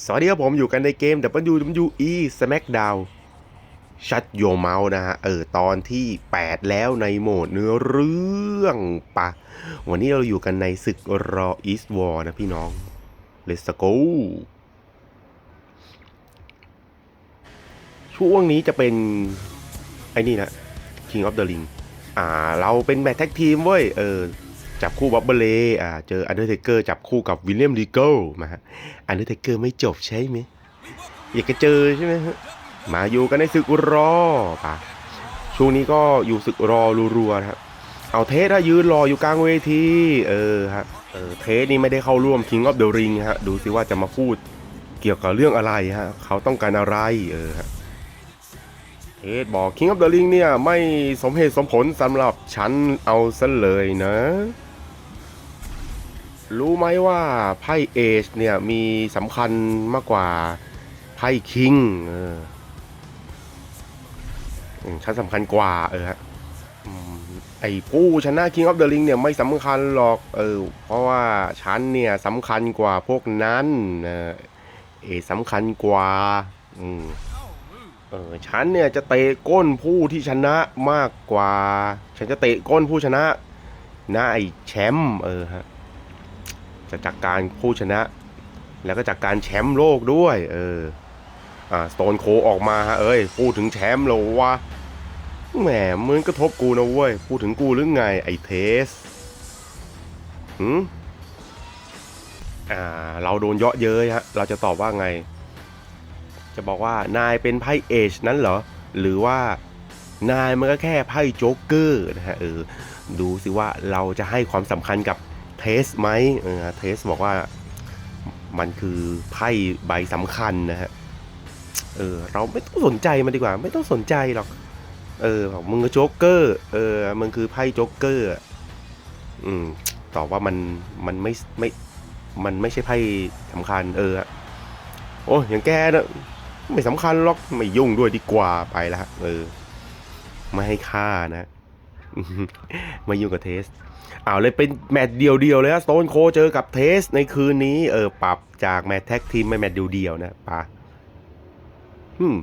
สวัสดีครับผมอยู่กันในเกม WWE SmackDown ชัดโยเมาส์นะฮะ เออ ตอนที่ 8 แล้วในโหมดเนื้อเรื่องปะ วันนี้เราอยู่กันในศึกรออีสวอ r นะพี่น้อง Let's go ช่วงนี้จะเป็น ไอ้นี่นะ King of the Ring อ่า เราเป็นแมตช์แท็กทีมเว้ย เออ จับคู่บับเบเลอ่าเจออันเดอร์เทเกอร์จับคู่กับวิลเลียมดีเกิลมาฮะอันเดอร์เทเกอร์ไม่จบใช่ไหมอยากจะเจอใช่ไหมฮะมาอยู่กันในศึกรอป่ะช่วงนี้ก็อยู่ศึกรอรัวๆนะครับเอาเทสถ้ายืนรออยู่กลางเวทีเออฮะเออเทสนี่ไม่ได้เข้าร่วม King of the Ring ฮะดูสิว่าจะมาพูดเกี่ยวกับเรื่องอะไรฮะเขาต้องการอะไรเออฮะเทสบอก King of the Ring เนี่ยไม่สมเหตุสมผลสำหรับฉันเอาซะเลยนะ รู้ไหมว่าไพ่เอชเนี่ยมีสำคัญมากกว่าไพ่คิงเอออืมฉันสำคัญกว่าเออฮะอืมไอ้ผู้ชนะ King of the Ring เนี่ยไม่สำคัญหรอกเออเพราะว่าฉันเนี่ยสำคัญกว่าพวกนั้นเออเอสำคัญกว่าอืมเออฉันเนี่ยจะเตะก้นผู้ที่ชนะมากกว่า ฉันจะเตะก้นผู้ชนะนะไอ้แชมป์เออฮะ จะจากการผู้ชนะ แล้วก็จากการแชมป์โลกด้วย เออ อ่าสโตนโคออกมาฮะเอ้ยพูดถึงแชมป์แล้ววะแหมมึงกระทบกูนะเว้ยพูดถึงกูหรือไงไอ้เทสหืมอ่า เราโดนเยาะเย้ยฮะเราจะตอบว่าไง จะบอกว่านายเป็นไพ่เอชนั้นเหรอ หรือว่านายมันก็แค่ไพ่โจ๊กเกอร์นะฮะเออดูสิว่าเราจะให้ความสำคัญกับ เทสไหมเออเทสบอกว่ามันคือไพ่ใบสำคัญนะฮะ เออ เราไม่ต้องสนใจมันดีกว่า ไม่ต้องสนใจหรอก เออบอกมึงก็โจ๊กเกอร์ เออ มึงคือไพ่โจ๊กเกอร์ อืมตอบว่ามัน มันไม่ ไม่ มันไม่ใช่ไพ่สำคัญ เออ โอ้ยอย่างแกนะไม่สำคัญหรอก ไม่ยุ่งด้วยดีกว่า ไปละ เออ ไม่ให้ค่านะไม่ยุ่งกับเทส เอาเลยเป็นแมตช์เดียวๆเลยนะสโตนโคเจอกับเทสในคืนนี้ เออ ปรับจากแมตช์แท็กทีมเป็นแมตช์เดียวๆนะปะอืม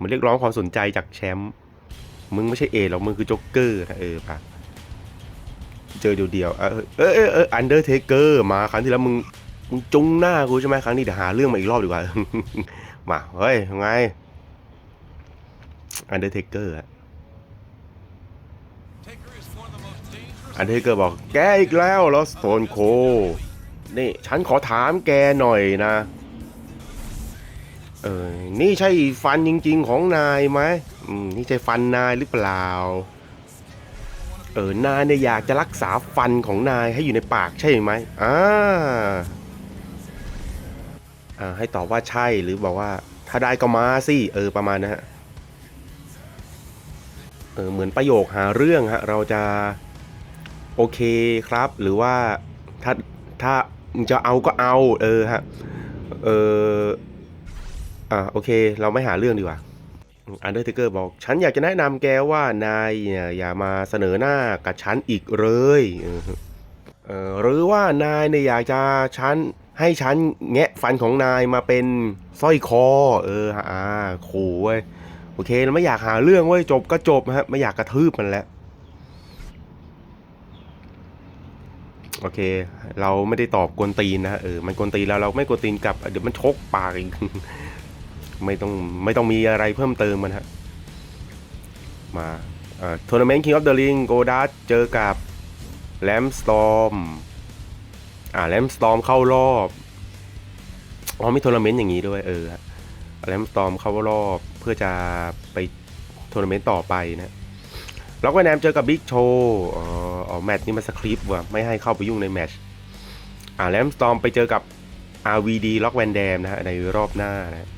มันเรียกร้องความสนใจจากแชมป์มึงไม่ใช่เอหรอกมึงคือโจ๊กเกอร์นะเออปะเจอเดียวๆเออเออเอออันเดอร์เทเกอร์มาครั้งที่แล้วมึงมึงจุงหน้ากูใช่ไหมครั้งนี้เดี๋ยวหาเรื่องมาอีกรอบดีกว่ามาเฮ้ยยังไงอันเดอร์เทเกอร์อันเด อร์เทเกอร์บอกแกอีกแล้วล้วสโตนโค นี่ฉันขอถามแกหน่อยนะ เออ นี่ใช่ฟันจริง ๆ ของนายไหมอืม นี่ใช่ฟันนายหรือเปล่า เออ นายเนี่ยอยากจะรักษาฟันของนายให้อยู่ในปากใช่ไหมอ่าอ่าให้ตอบว่าใช่หรือบอกว่า ถ้าได้ก็มาสิ เออ ประมาณนะฮะ เออ เหมือนประโยคหาเรื่องฮะ เราจะ โอเคครับ หรือว่าถ้าถ้ามึงจะเอาก็เอา เออฮะ เอออ่าโอเค เราไม่หาเรื่องดีกว่าอันเดอร์เทเกอร์บอก ฉันอยากจะแนะนำแกว่านายอย่ามาเสนอหน้ากับฉันอีกเลยเออหรือว่านายเนี่ยอยากจะฉันให้ฉันแงะฟันของนายมาเป็นสร้อยคอ เออฮะอ่าขู่เว้ยโอเคเราไม่อยากหาเรื่องเว้ยจบก็จบฮะไม่อยากกระทืบมันแล้ว โอเค เราไม่ได้ตอบกวนตีนนะเออมันกวนตีนแล้วเราไม่กวนตีนกลับเดี๋ยวมันชกปากอีกไม่ต้องไม่ต้องมีอะไรเพิ่มเติมมันฮะมาเอ่อทัวร์นาเมนต์ King of the Ring โกดัสเจอกับแ a มสตอมอ่าแ a มสตอมเข้ารอบอ๋อมีทัวร์นาเมนต์อย่างนี้ด้วยเออแ a มสตอมเข้ารอบเพื่อจะไปทัวร์นาเมนต์ต่อไปนะ ล็อกแวนแดมเจอกับบิ๊กโชว์อ๋อแมตช์นี้มันสคริปต์ว่ะไม่ให้เข้าไปยุ่งในแมตช์อ่าแลมสตอมไปเจอกับ RVD ล็อกแวนแดมนะฮะในรอบหน้านะ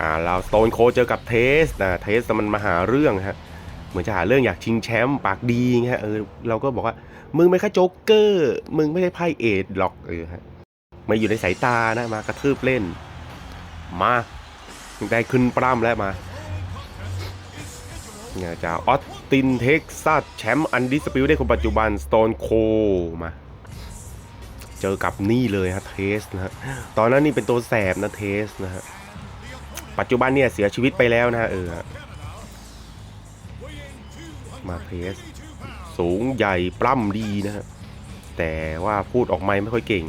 อ่าเราสโตนโคเจอกับเทสนะเทสมันมาหาเรื่องฮะเหมือนจะหาเรื่องอยากชิงแชมป์ปากดีไงฮะเออเราก็บอกว่า มึงไม่ค่โจ๊กเกอร์ มึงไม่ใช่ไพ่เอดหรอกเออฮะมาอยู่ในสายตานะมากระทืบเล่น มาได้ขึ้นปล้ำแล้วมา เนี่ยจากออสตินเท็กซัสแชมป์อันดิสปิวได้คนปัจจุบันสโตนโคมา เจอกับนี่เลยฮะเทสนะฮะตอนนั้นนี่เป็นตัวแสบนะเทสนะฮะปัจจุบันเนี่ยเสียชีวิตไปแล้วนะฮะเออมาเทส สูงใหญ่ปล้ำดีนะฮะแต่ว่าพูดออกไม่ไม่ค่อยเก่ง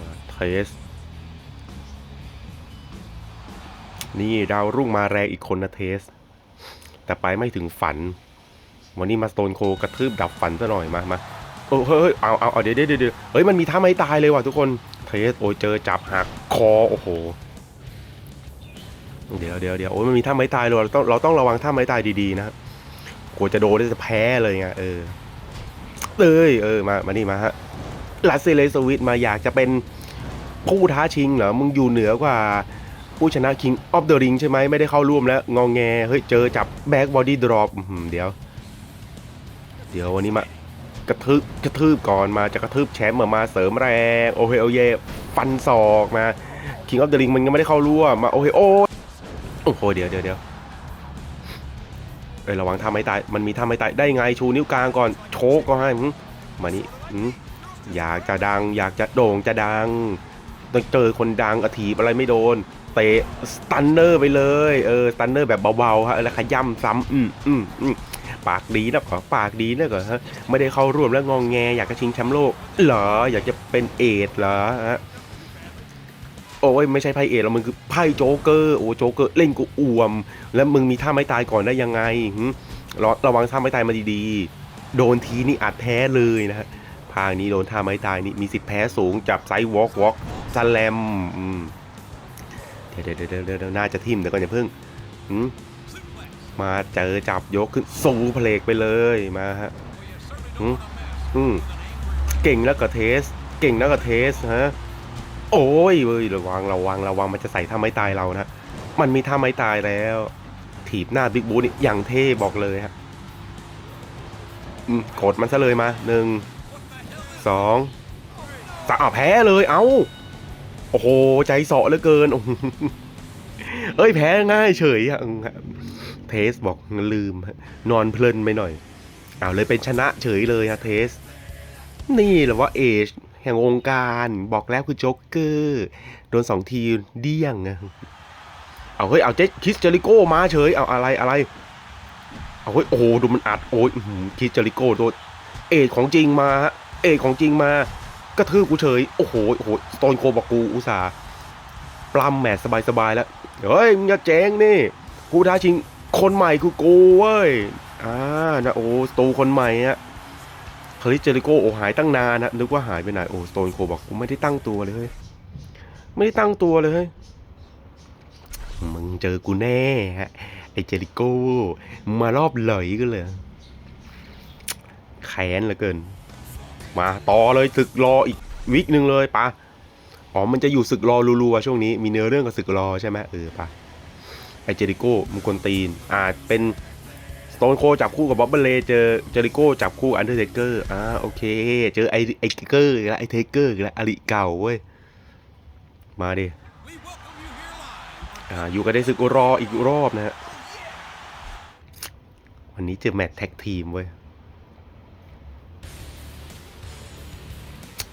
มาเทส นี่ดาวรุ่งมาแรงอีกคนนะเทส แต่ไปไม่ถึงฝัน วันนี้มาสโตนโคกระทืบดับฝันซะหน่อยมามาโอ้เฮ้ยเอาเอาเอาเดี๋ยวเดี๋ยวเดี๋ยวเฮ้ยมันมีท่าไม่ตายเลยว่ะทุกคนเทสโอ้ยเจอจับหักคอโอ้โหเดี๋ยวเดี๋ยวเดี๋ยวโอ้ยมันมีท่าไม่ตายเลยเราต้องเราต้องระวังท่าไม่ตายดีๆนะกลัวจะโดนแล้วจะแพ้เลยไงเออเอ้ยเออมามานี่มาฮะลาเซเลสวิตมาอยากจะเป็นผู้ท้าชิงเหรอมึงอยู่เหนือกว่า ผู้ชนะ King of the Ring ใช่ไหมไม่ได้เข้าร่วมแล้ว งองแง เฮ้ย เจอจับ Back Body Drop อื้อหือเดี๋ยว เดี๋ยววันนี้มากระทืบกระทืบก่อนมาจะกระทืบแชมป์มามาเสริมแรง โอเฮโอเยฟันศอกมา King of the Ring มันยังไม่ได้เข้าร่วมมาโอเฮโอโอ้โหเดี๋ยวเดี๋ยวเดี๋ยวเอ้ยระวังท่าไม่ตาย มันมีท่าไม่ตายได้ไงชูนิ้วกลางก่อนโชกก็ให้มานี่อยากจะดัง อยากจะโด่งจะดังต้องเจอคนดังอาถีบอะไรไม่โดน เตะสตันเนอร์ไปเลยเออสตันเนอร์แบบเบาๆฮะแล้วขย่ำซ้ำอืมอืมอืมปากดีนะขอปากดีนะก่อนฮะไม่ได้เข้าร่วมแล้วงองแง อยากจะชิงแชมป์โลกเหรออยากจะเป็นเอดเหรอฮะโอ้ยไม่ใช่ไพ่เอดแล้วมึงคือไพ่โจ๊กเกอร์โอ้โจ๊กเกอร์เล่นกูอ่วม แล้วมึงมีท่าไม่ตายก่อนได้ยังไงหึระระวังท่าไม่ตายมาดีๆ โดนทีนี่อาจแพ้เลยนะฮะพางนี้โดนท่าไม้ตายนี่มีสิทธิ์แพ้สูงจับไซด์วอล์กวอล์กสแลมอืม เดี๋ยวเดี๋ยวเดี๋ยวเดี๋ยวเดี๋ยวน่าจะทิมเดี๋ยวก่อนอย่าเพิ่งมาเจอจับยกขึ้นสูเพลกไปเลยมาฮะหืมอืมเก่งแล้วก็เทส เก่งแล้วก็เทสฮะโอ้ยเว้ยระวังระวังระวังมันจะใส่ท่าไม้ตายเรานะมันมีท่าไม้ตายแล้ว ถีบหน้าบิ๊กบูนี่อย่างเท่บอกเลยฮะอืมกดมันซะเลยมาหนึ่งสองสามแพ้เลยเอ้า โอ้โห ใจเสาะเหลือเกินเอ้ยแพ้ง่ายเฉยอะเทสบอกลืม นอนเพลินไปหน่อยเอาเลยเป็นชนะเฉยเลยฮะเทส นี่แหละว่าเอชแห่งวงการบอกแล้วคือโจ๊กเกอร์โดนสองทีเดี้ยงอะเอาเฮ้ยเอาเจ๊คิสเจริโก้มาเฉยเอาอะไรอะไรเอาเฮ้ยโอ้โหดูมันอัดโอ้ยคิสเจริโก้โดนเอชของจริงมาเอกของจริงมา กระทืบกูเฉย โอ้โห โอ้โหสโตนโคบอกกูอุตส่าห์ปล้ำแหมสบายๆแล้ว เฮ้ย มึงอย่าแจ้งนี่ กูท้าชิงคนใหม่คือกูเว้ย อ่า นะโอ้สโตคนใหม่อะคริสเจริโกโอ้หายตั้งนานนะนึกว่าหายไปไหน โอ้สโตนโคบอกกูไม่ได้ตั้งตัวเลยเฮ้ยไม่ได้ตั้งตัวเลย มึงเจอกูแน่ฮะ ไอเจริโก้มารอบเหลยกันเลยแค้นเหลือเกิน มาต่อเลยศึกรออีกวิกหนึ่งเลยปะอ๋อ มันจะอยู่ศึกรอรัวๆช่วงนี้มีเนื้อเรื่องกับศึกรอใช่ไหมเออปะไอเจริโก้มึงกวนตีนอาจเป็นสโตนโคจับคู่กับบ๊อบเบเลเจอเจริโก้จับคู่อันเดอร์เทเกอร์อ่าโอเค เจอไอไอเกอร์แล้วไอเทเกอร์แล้วอลิเก่าเว้ย มาดิอ่าอยู่กันได้ศึกรออีกรอบนะฮะวันนี้เจอแมตช์แท็กทีมเว้ย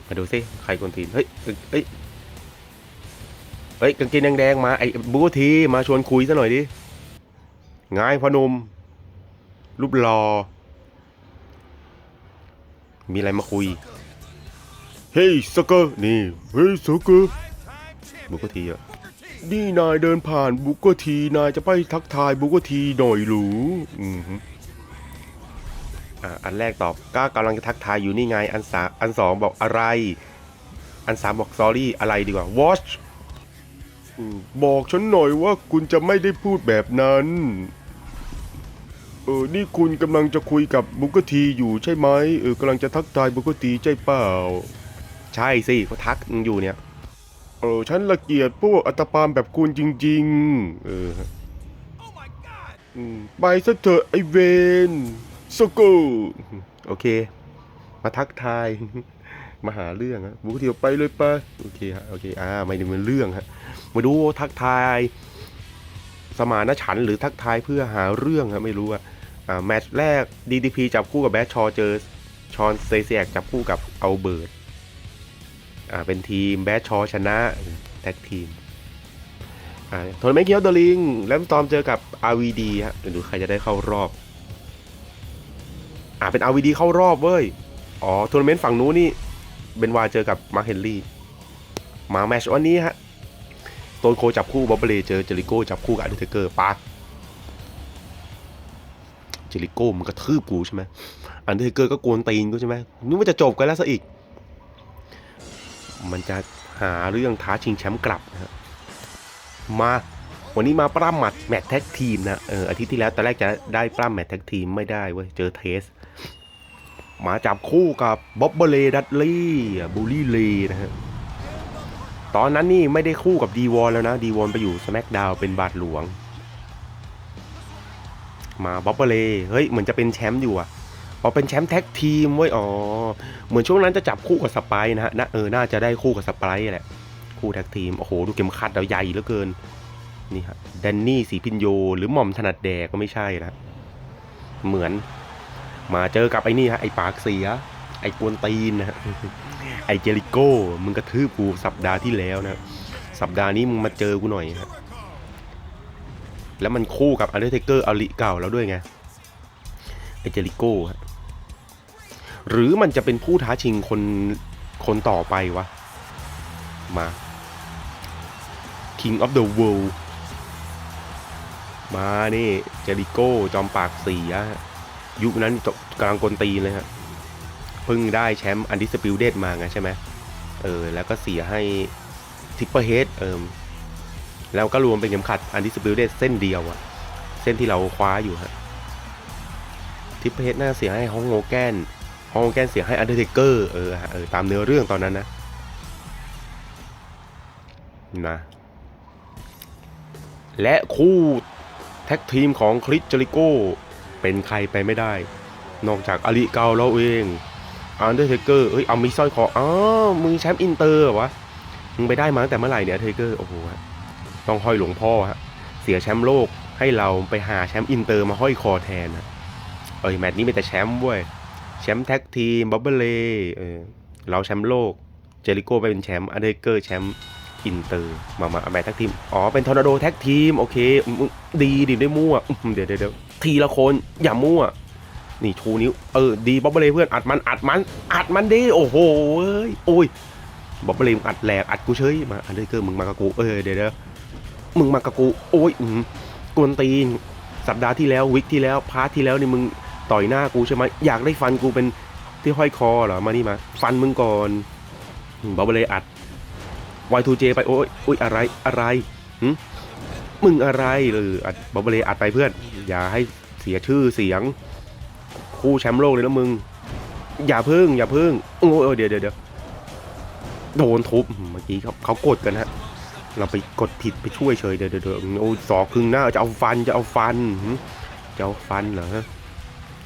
มาดูสิใครกวนตีน เฮ้ยเอ้ย เฮ้ยกางเกงแดงๆมาไอ้บูทีมาชวนคุยซะหน่อยดิง่ายพนมรูปรอ มีอะไรมาคุย เฮ้ยสเกอร์นี่ เฮ้ยสเกอร์บุกทีอะนี่นายเดินผ่านบุกทีนายจะไปทักทายบุกทีหน่อยหรืออืม อันแรกตอบก็กำลังจะทักทายอยู่นี่ไง อันสามอันสองบอกอะไร อันสามบอก sorry อะไรดีกว่า watch อืมบอกฉันหน่อยว่าคุณจะไม่ได้พูดแบบนั้น เออ นี่คุณกำลังจะคุยกับบุกทีอยู่ใช่ไหมเออกำลังจะทักทายบุกทีใช่เปล่า ใช่สิเขาทักอยู่เนี่ย เออ ฉันละเกียดพวกอัตปามแบบคุณจริง ๆ เอออืมไปซะเถอะไอเวน สกูโอเค มาทักทาย มาหาเรื่องฮะบุกทีไปเลยไปโอเคฮะโอเคอ่าไม่ได้เป็นเรื่องฮะมาดูทักทาย สมานฉันหรือทักทายเพื่อหาเรื่องฮะไม่รู้อะอ่าแมตช์แรก DDP จับคู่กับแบทชอเจอชอนเซเซียกจับคู่กับเอาเบิร์ดอ่าเป็นทีมแบดชอชนะแท็กทีมอ่าโทนเมนต์เคียวเดอลิงแลมสตอมเจอกับ RVD ฮะเดี๋ยวดูใครจะได้เข้ารอบ อ่าเป็น RVD เข้ารอบเว้ย อ๋อทัวร์นาเมนต์ฝั่งนู้นนี่เบนวาเจอกับมาร์คเฮนรี่ มาแมชวันนี้ฮะโตนโคจับคู่บอบเบเลเจอเจริโก้จับคู่กับอันเดอร์เทเกอร์ปาเจริโก้มันกระทืบกูใช่ไหมอันเดอร์เทเกอร์ก็โกนตีนกูใช่ไหมนึกว่าจะจบกันแล้วซะอีก มันจะหาเรื่องท้าชิงแชมป์กลับนะฮะมาวันนี้มาปล้ำหมัดแมตช์แท็กทีมนะเอออาทิตย์ที่แล้วตอนแรกจะได้ปล้ำแมตช์แท็กทีมไม่ได้เว้ยเจอเทส มาจับคู่กับบ๊อบเบเลดัตลี่บูลลี่เลนะฮะตอนนั้นนี่ไม่ได้คู่กับดีวอนแล้วนะดีวอนไปอยู่ส c k กดาวเป็นบาทหลวง มาบ๊อบเบเลเฮ้ยเหมือนจะเป็นแชมป์อยู่อะอ๋อเป็นแชมป์แท็กทีมเว้ยอ๋อเหมือนช่วงนั้นจะจับคู่กับสไปร์นะฮะนะเออน่าจะได้คู่กับสไปร์แหละคู่แท็กทีมโอ้โหดูเข็มขัดเราใหญ่เหลือเกินนี่ฮะแดนนี่สีพินโย หรือหม่อมถนัดแดกก็ไม่ใช่นะเหมือน มาเจอกับไอ้นี่ฮะไอ้ปากเสีย ไอ้กวนตีนนะฮะไอ้เจริโก้มึงกระทืบกูสัปดาห์ที่แล้วนะสัปดาห์นี้มึงมาเจอกูหน่อยฮะแล้วมันคู่กับอันเดอร์เทเกอร์อาลิเก่าแล้วด้วยไงไอ้เจริโก้ฮะหรือมันจะเป็นผู้ท้าชิงคนคนต่อไปวะ มา King of the World มานี่เจริโก้จอมปากเสีย ยุคนั้นกำลังกลตีนเลยฮะเพิ่งได้แชมป์อันดิสปิวเดตมาไงใช่ไหมเออแล้วก็เสียให้ทิปเปอร์เฮดเออแล้วก็รวมเป็นเข็มขัดอันดิสปิวเดตเส้นเดียวอะเส้นที่เราคว้าอยู่ฮะทิปเปอร์เฮดน่าเสียให้ฮองโงแกนฮองโงแกนเสียให้อันเดอร์เทเกอร์เออเออตามเนื้อเรื่องตอนนั้นนะนะและคู่แท็กทีมของคริสเจริโก เป็นใครไปไม่ได้ นอกจากอาลีเกาเราเองอันเดอร์เทเกอร์เอ้ยเอามีสร้อยคออ๋อมึงแชมป์อินเตอร์วะมึงไปได้มาตั้งแต่เมื่อไหร่เนี่ยเทเกอร์โอ้โหต้องห้อยหลวงพ่อฮะเสียแชมป์โลกให้เราไปหาแชมป์อินเตอร์มาห้อยคอแทนนะเอ้ยแมตช์นี้เป็นแต่แชมป์เว้ยแชมป์แท็กทีมบับเบิลเล่เออเราแชมป์โลกเจริโก้ไปเป็นแชมป์อันเดอร์เกอร์แชมป์อินเตอร์มามาแมตช์แท็กทีมอ๋อเป็นทอร์นาโดแท็กทีมโอเคดีดีได้มั่วอืมเดี๋ยวเดี๋ยวเดี๋ยว ทีละคนอย่ามั่ว นี่ชูนิ้ว เออ ดีบ๊อบเบเลเพื่อนอัดมันอัดมัน อัดมันดิโอ้โหเอ้ยโอ้ยบ๊อบเบเลอัดแหลกอัดกูเฉยมาอันเดอร์เกอร์มึงมากับกูเออเดี๋ยวเดี๋ยวมึงมากับกูโอ้ยอืมกวนตีนสัปดาห์ที่แล้ววิกที่แล้วพาร์ทที่แล้วนี่มึงต่อยหน้ากูใช่ไหมอยากได้ฟันกูเป็นที่ห้อยคอเหรอมานี่มา ฟันมึงก่อนบ๊อบเบเลอัด Y2J ไปโอ้ยโอ้ยอะไรอะไรหึมึ มึงอะไรเลยอัดบอเบเลอัดไปเพื่อน อย่าให้เสียชื่อเสียง คู่แชมป์โลกเลยนะมึง อย่าพึ่ง อย่าพึ่งโอ้ยเดี๋ยวเดี๋ยวเดี๋ยวโดนทุบเมื่อกี้เขาเขากดกันฮะ เราไปกดผิดไปช่วยเฉยเดี๋ยวเดี๋ยวเดี๋ยวโอ้ยสอกครึ่งหน้าจะเอาฟันจะเอาฟันจะเอาฟันเหรอ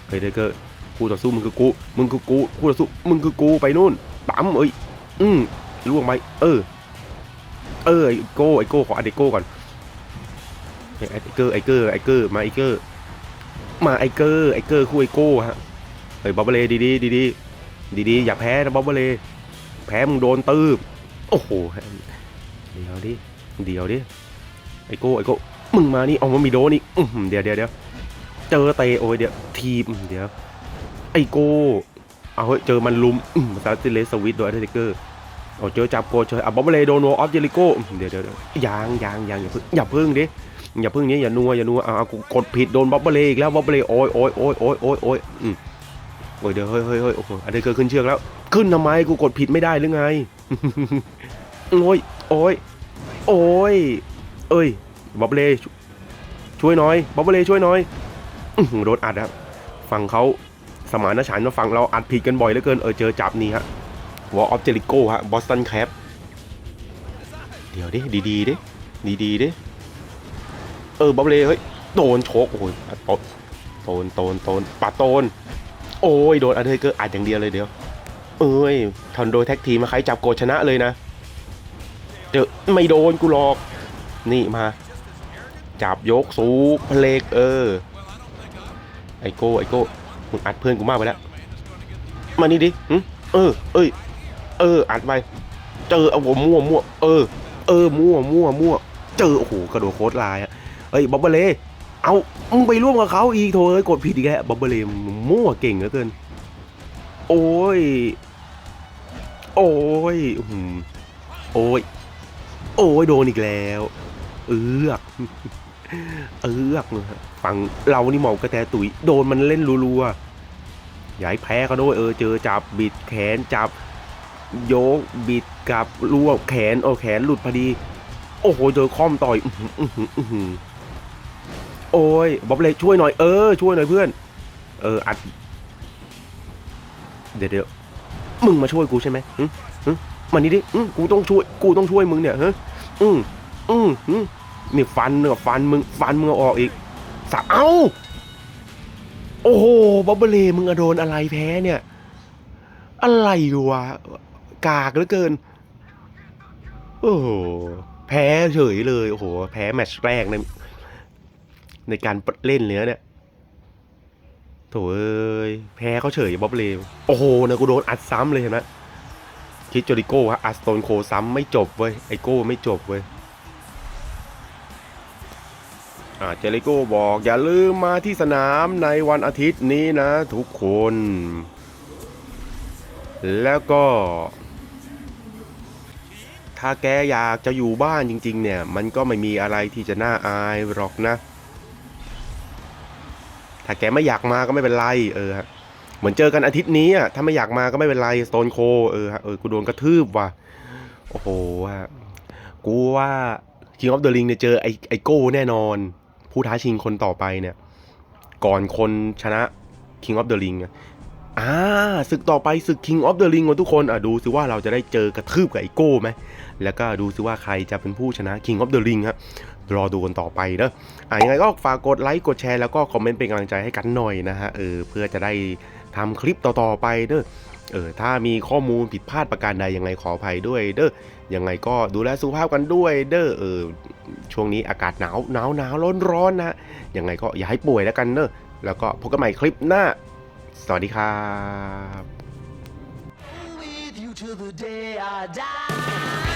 เฮ้ยเด็กเกอร์คู่ต่อสู้มึงคือกูมึงคือกูคู่ต่อสู้มึงคือกูไปนู่นปั๊มเอ้ยอืมล่วงไหมเออ เออไอโก้ไอโก้ขออัดไอโก้ก่อน ไอเกอร์ไอเกอร์ไอเกอร์มาไอเกอร์มาไอเกอร์ไอเกอร์คู่ไอโก้ฮะเฮ้ยบ๊อบเบเลดีดีดีดีดีดีอย่าแพ้นะบ๊อบเบเลแพ้มึงโดนตืบโอ้โหเดี๋ยวดิเดี๋ยวดิไอโก้ไอโก้มึงมานี่เอามันมีโดนอีกอื้อหือเดี๋ยวเดี๋ยวเดี๋ยวเจอเตะโอ้ยเดี๋ยวทีมเดี๋ยวไอโก้เอาเฮ้ยเจอมันลุมอื้อซาติเลสวิตโดยอัลเทเกอร์เอาเจอจับโกเจออะบ๊อบเบเลโดนโออฟเจลิโก้เดี๋ยวเดี๋ยวเดี๋ยวยางยางยางอย่าเพิ่งอย่าเพิ่งดิ อย่าพึ่งนี้อย่านัวอย่านัวอ่ากูกดผิดโดนบ๊อบเบเลอีกแล้วบ๊อบเบลโอ้ยโอ้ยโอ้ยโอ้ยโอ้ยโอ้ยอืมโอ้ยเดี๋ยวเฮ้ยเฮ้ยเฮ้ยโอ้โหอันนี้เกิดขึ้นเชือกแล้ว ขึ้นทำไมกูกดผิดไม่ได้หรือไงโอ้ยโอ้ยโอ้ยเอ้ยบ๊อบเบลช่วยหน่อยบ๊อบเบลช่วยหน่อยโดนอัดครับฝั่งเขาสมานฉันท์มาฝั่งเราอัดผิดกันบ่อยเหลือเกินเออเจอจับนี่ฮะวอลออฟเจริโก้ฮะบอสตันแคปเดี๋ยวดิดีๆดิดีๆดิ เออบ๊อบเล่เฮ้ยโดนโชกโอ้ยอัดโตนโตนโตนโตนปาโตน โอ้ยโดนอันเทอร์เกอร์อัดอย่างเดียวเลยเดียว เอ้ยทอนโดแท็กทีมมาใครจับโกชนะเลยนะเจอไม่โดนกูหรอก นี่มา จับยกสูงเพลกเออ ไอโก้ไอโก้มึงอัดเพื่อนกูมากไปแล้ว มานี่ดิเออ เอ้ย เออ อัดไปเจอเอาผมมั่วมั่วเออ เออมั่วมั่วมั่วเจอโอ้โหกระโดดโคตรลายอะ เฮ้ยบ๊อบเบเล่เอามึงไปร่วมกับเขาอีกโถเอ้ยกดผิดอีกแล้วบ๊อบเบเล่มึงมั่วเก่งเหลือเกิน โอ้ย โอ้ยโอ้ย โอ้ยโดนอีกแล้ว เอือกเอือกนะฮะฝั่งเรานี่หมอกระแตตุ๋ยโดนมันเล่นรัวๆอย่าให้แพ้เขาด้วยเออเจอจับบิดแขนจับโยกบิดกับรวบแขนโอ้แขนหลุดพอดี โอ้โหเจอคอมต่อย อื โอ้ยบ๊อบเล็กช่วยหน่อยเออช่วยหน่อยเพื่อน เอออัด เดี๋ยวเดี๋ยวมึงมาช่วยกูใช่ไหมหึหึมานี่ดิกูต้องช่วยกูต้องช่วยมึงเนี่ยฮะอืมอืมอืมนี่ฟันเนี่ยฟันมึงฟันมึงเอาออกอีกสับเอ้าโอ้โหบ๊อบเบล่มึงอะโดนอะไรแพ้เนี่ย อะไรวะกากเหลือเกิน โอ้โหแพ้เฉยเลย โอ้โห แพ้แมตช์แรกใน ในการเล่นเลยนะเนี่ยโถเอ้ยแพ้เขาเฉยบ๊อบเลวโอ้โหนะกูโดนอัดซ้ำเลยเห็นไหมคิดโจริโก้ฮะอัดสโตนโคซ้ำไม่จบเว้ยไอโก้ไม่จบเว้ยอ่าเจริโก้บอกอย่าลืมมาที่สนามในวันอาทิตย์นี้นะทุกคน แล้วก็ ถ้าแกอยากจะอยู่บ้านจริง ๆ เนี่ย มันก็ไม่มีอะไรที่จะน่าอายหรอกนะ ถ้าแกไม่อยากมาก็ไม่เป็นไรเออฮะเหมือนเจอกันอาทิตย์นี้อะถ้าไม่อยากมาก็ไม่เป็นไรสโตนโคเออฮะเออกูโดนกระทืบว่ะโอ้โหฮะกูว่า King of the Ring เนี่ยเจอไอไอโก้แน่นอน ผู้ท้าชิงคนต่อไปเนี่ย ก่อนคนชนะ King of the Ring อะอ่าศึกต่อไปศึก King of the Ring ของทุกคนอะดูซิว่าเราจะได้เจอกระทืบกับไอโก้ไหมแล้วก็ดูซิว่าใครจะเป็นผู้ชนะ King of the Ring ฮะ รอดูกันต่อไปเนอะอะยังไงก็ฝากกดไลค์กดแชร์แล้วก็คอมเมนต์เป็นกำลังใจให้กันหน่อยนะฮะเออเพื่อจะได้ทำคลิปต่อๆไปเด้อเออถ้ามีข้อมูลผิดพลาดประการใดยังไงขออภัยด้วยเด้อยังไงก็ดูแลสุขภาพกันด้วย เด้อเออช่วงนี้อากาศหนาวหนาวหนาวร้อนร้อนนะยังไงก็อย่าให้ป่วยแล้วกันเนอแล้วก็พบกันใหม่คลิปหน้า สวัสดีครับ with you till the day I die.